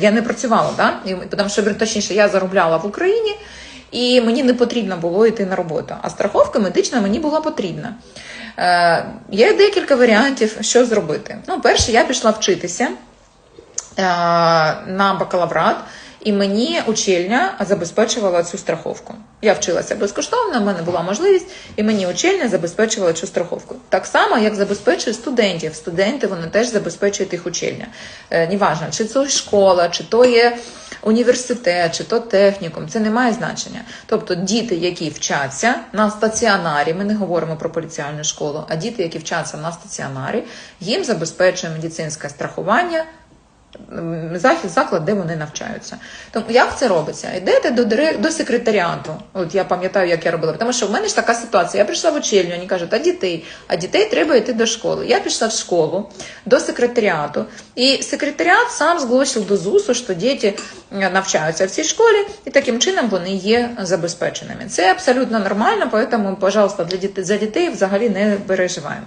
Я не працювала, да? І, тому що точніше, я заробляла в Україні, і мені не потрібно було йти на роботу. А страховка медична мені була потрібна. Е, є декілька варіантів, що зробити. Ну, перше, я пішла вчитися на бакалаврат, і мені учільня забезпечувала цю страховку. Я вчилася безкоштовно, в мене була можливість, і мені учільня забезпечувала цю страховку. Так само, як забезпечує студентів. Студенти вони теж забезпечують їх учільня. Е, неважно, чи це школа, чи то є університет, чи то технікум, це не має значення. Тобто діти, які вчаться на стаціонарі, ми не говоримо про поліціальну школу, а діти, які вчаться на стаціонарі, їм забезпечує медицинське страхування захід, заклад, де вони навчаються. Тому як це робиться? Йдете до до секретаріату. От я пам'ятаю, як я робила. Тому що в мене ж така ситуація. Я прийшла в учельню, вони кажуть, а дітей, а дітей треба йти до школи. Я пішла в школу до секретаріату, і секретаріат сам зголосив до ЗУСу, що діти е, навчаються в цій школі, і таким чином вони є забезпеченими. Це абсолютно нормально, тому, пожалуйста, для дітей за дітей взагалі не переживаємо.